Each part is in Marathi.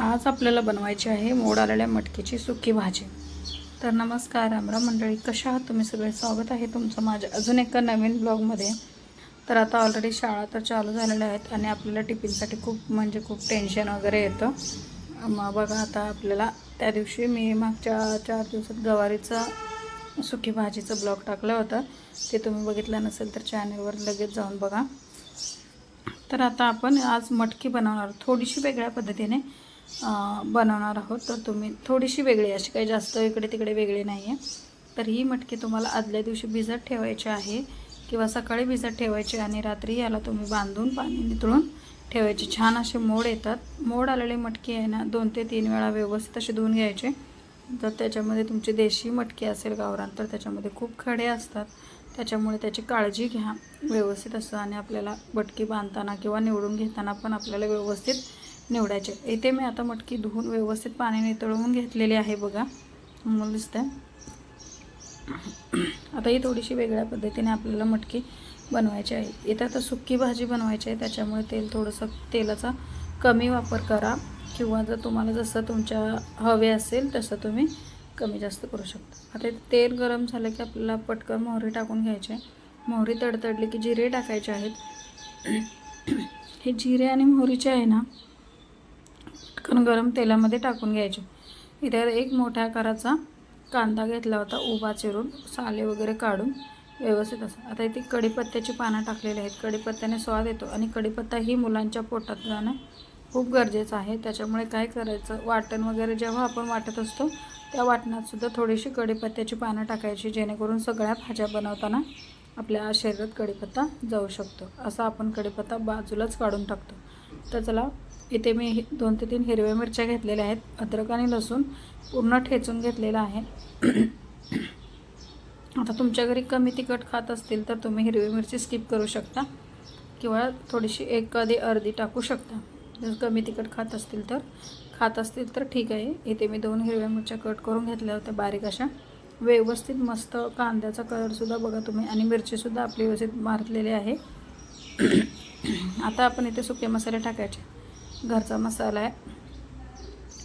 आज आपल्याला बनवायची आहे मोड आलेल्या मटकीची सुकी भाजी. तर नमस्कार रामराम मंडळी कशा आहात तुम्ही सगळे? स्वागत आहे तुमचं माझ्या अजून एका नवीन ब्लॉगमध्ये. तर आता ऑलरेडी शाळा तर चालू झालेल्या आहेत आणि आपल्याला टिफिनसाठी खूप म्हणजे खूप टेन्शन वगैरे येतं. मग बघा आता आपल्याला त्या दिवशी मी मागच्या चार दिवसात गवारीचा सुकी भाजीचं ब्लॉग टाकलं होतं. ते तुम्ही बघितलं नसेल तर चॅनलवर लगेच जाऊन बघा. तर आता आपण आज मटकी बनवणार थोडीशी वेगळ्या पद्धतीने. बनवणार आहोत. तर तुम्ही थोडीशी वेगळी अशी काही जास्त इकडे तिकडे वेगळी नाही आहे तर ही मटकी तुम्हाला आदल्या दिवशी भिजत ठेवायची आहे किंवा सकाळी भिजत ठेवायची आणि रात्री याला तुम्ही बांधून पाणी नितळून ठेवायचे. छान असे मोड येतात. मोड आलेली मटकी आहे ना दोन ते तीन वेळा व्यवस्थित असे धुवून घ्यायचे. जर त्याच्यामध्ये तुमची देशी मटकी असेल गावरान तर त्याच्यामध्ये खूप खडे असतात. त्याच्यामुळे त्याची काळजी घ्या. व्यवस्थित असं आणि आपल्याला बटकी बांधताना किंवा निवडून घेताना पण आपल्याला व्यवस्थित निवडायचे. इथे मी आता मटकी धुवून व्यवस्थित पाण्याने तळवून घेतलेली आहे बघा. मला दिसतंय. आता ही थोडीशी वेगळ्या पद्धतीने आपल्याला मटकी बनवायची आहे. इथं आता सुक्की भाजी बनवायची आहे त्याच्यामुळे तेल थोडंसं तेलाचा कमी वापर करा. किंवा जर तुम्हाला जसं तुमच्या हवे असेल तसं तुम्ही कमी जास्त करू शकता. आता तेल गरम झालं की आपल्याला पटकन मोहरी टाकून घ्यायची आहे. मोहरी तडतडली की जिरे टाकायचे आहेत. हे जिरे आणि मोहरीचे आहे ना पटकन गरम तेलामध्ये टाकून घ्यायचे. इथे एक मोठ्या आकाराचा कांदा घेतला होता उभा चिरून साले वगैरे काढून व्यवस्थित असं. आता इथे कढीपत्त्याची पानं टाकलेली आहेत. कढीपत्त्याने स्वाद येतो आणि कढीपत्ता ही मुलांच्या पोटात जाणं खूप गरजेचं आहे. त्याच्यामुळे काय करायचं? वाटण वगैरे जेव्हा आपण वाटत असतो त्या वाटणात सुद्धा थोडीशी कढीपत्त्याची पानं टाकायची जेणेकरून सगळ्या भाज्या बनवताना आपल्या शरीरात कढीपत्ता जाऊ शकतो. असा आपण कढीपत्ता बाजूलाच काढून टाकतो. तर चला इथे मी दोन ते तीन हिरव्या मिरच्या घेतलेल्या आहेत अद्रक आणि लसूण पूर्ण ठेचून घेतलेलं आहे. आता तुमच्या घरी कमी तिखट खात असतील तर तुम्ही हिरवी मिरची स्किप करू शकता किंवा थोडीशी एक कधी अर्धी टाकू शकता. जर कमी तिखट खात असतील तर खात असतील तर ठीक आहे. इथे मी दोन हिरव्या मिरच्या कट करून घेतल्या होत्या बारीक अशा. व्यवस्थित मस्त कांद्याचा कलरसुद्धा बघा तुम्ही आणि मिरचीसुद्धा आपली व्यवस्थित मारलेली आहे. आता आपण इथे सुके मसाले टाकायचे. घरचा मसाला आहे.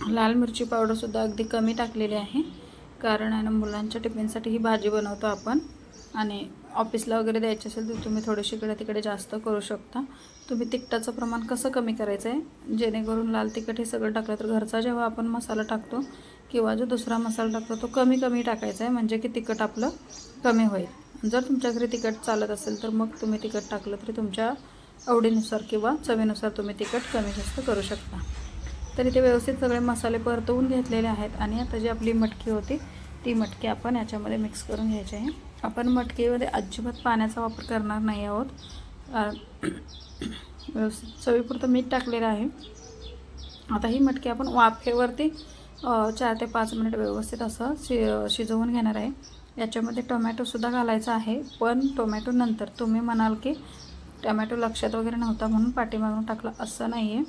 लाल मिरची पावडरसुद्धा अगदी कमी टाकलेली आहे. कारण आहे ना मुलांच्या टिफिनसाठी ही भाजी बनवतो आपण. आणि ऑफिसला वगैरे द्यायची असेल तर तुम्ही थोडीशी इकडे तिकडे जास्त करू शकता. तुम्ही तिखटाचं प्रमाण कसं कमी करायचं आहे जेणेकरून लाल तिखट हे सगळं टाकलं तर घरचा जेव्हा आपण मसाला टाकतो किंवा जो दुसरा मसाला टाकतो तो कमी कमी टाकायचा आहे म्हणजे की तिखट आपलं कमी होईल. जर तुमच्या घरी तिखट चालत असेल तर मग तुम्ही तिखट टाकलं तरी तुमच्या आवडीनुसार किंवा चवीनुसार तुम्ही तिखट कमी जास्त करू शकता. तर इथे व्यवस्थित सगळे मसाले परतवून घेतलेले आहेत आणि आता जी आपली मटकी होती ती मटकी आपण याच्यामध्ये मिक्स करून घ्यायची आहे. आपण मटकीमध्ये अजिबात पाण्याचा वापर करणार नाही आहोत. व्यवस्थित चवीपुरतं मीठ टाकलेलं आहे. आता ही मटकी आपण वाफेवरती चार ते पाच मिनिट व्यवस्थित असं शि शिजवून घेणार आहे. याच्यामध्ये टोमॅटोसुद्धा घालायचा आहे पण टोमॅटो नंतर तुम्ही म्हणाल की टोमॅटो लक्षात वगैरे नव्हता म्हणून पाठीमागून टाकला. असं नाही आहे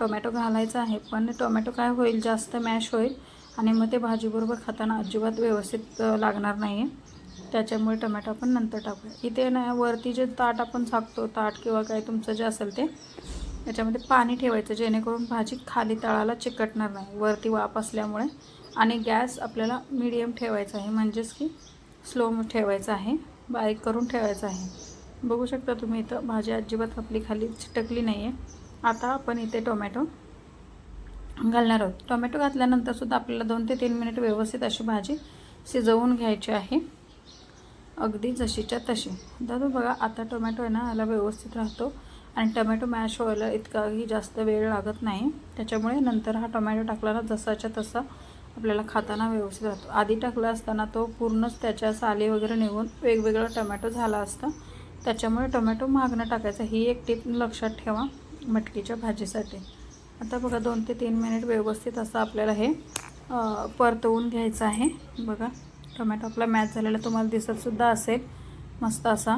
टोमॅटो घालायचा आहे पण टोमॅटो काय होईल? जास्त मॅश होईल आणि मग ते भाजीबरोबर खाताना अजिबात व्यवस्थित लागणार नाही आहे त्याच्यामुळे टोमॅटो आपण नंतर टाकूया. इथे ना वरती जे ताट आपण झाकतो ताट किंवा काय तुमचं जे असेल ते त्याच्यामध्ये पाणी ठेवायचं जेणेकरून भाजी खाली तळाला चिकटणार नाही. वरती वाफ असल्यामुळे आणि गॅस आपल्याला मीडियम ठेवायचा आहे. म्हणजेच की स्लो ठेवायचा आहे. बारीक करून ठेवायचा आहे. बघू शकता तुम्ही इथं भाजी अजिबात आपली खाली चिटकली नाही आहे आता आपण इथे टोमॅटो घालणार आहोत. टोमॅटो घातल्यानंतरसुद्धा आपल्याला दोन ते तीन मिनिट व्यवस्थित अशी भाजी शिजवून घ्यायची आहे. अगदी जशीच्या तशी. दादा बघा आता टोमॅटो आहे ना याला व्यवस्थित राहतो. आणि टोमॅटो मॅश व्हायला इतकाही जास्त वेळ लागत नाही. त्याच्यामुळे नंतर हा टोमॅटो टाकला ना जसाच्या तसा आपल्याला खाताना व्यवस्थित राहतो. आधी टाकला असताना तो पूर्णच त्याच्या साली वगैरे निघून वेगवेगळा टोमॅटो झाला असता. त्याच्यामुळे टोमॅटो मागणं टाकायचं. ही एक टीप लक्षात ठेवा मटकीच्या भाजीसाठी. आता बघा दोन ते तीन मिनिट व्यवस्थित असं आपल्याला हे परतवून घ्यायचं आहे. बघा टोमॅटो आपला मॅच झालेला तुम्हाला दिसतसुद्धा असेल. मस्त असा.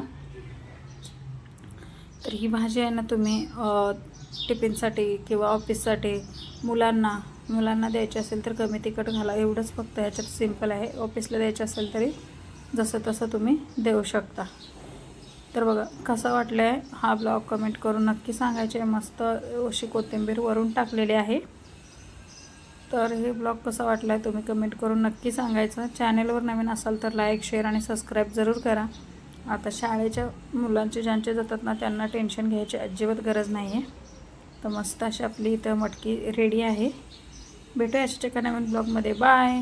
तर ही भाजी आहे ना तुम्ही टिफिनसाठी किंवा ऑफिससाठी मुलांना मुलांना द्यायची असेल तर कमी तिखट घाला. एवढंच फक्त ह्याच्यात सिंपल आहे. ऑफिसला द्यायचं असेल तरी जसं तसं तुम्ही देऊ शकता. तर बघा कसा वाटलं आहे हा ब्लॉग कमेंट करून नक्की सांगायचे मस्त अशी कोथिंबीर वरून टाकलेली आहे. तर हे ब्लॉग कसा वाटला आहे तुम्ही कमेंट करून नक्की सांगायचं. चॅनेलवर नवीन असाल तर लाईक शेअर आणि सबस्क्राईब जरूर करा. आता शाळेच्या मुलांचे ज्यांचे जातात ना त्यांना टेन्शन घ्यायची अजिबात गरज नाही आहे तर मस्त अशी आपली इथं मटकी रेडी आहे. भेटूया अशाच का नवीन ब्लॉगमध्ये बाय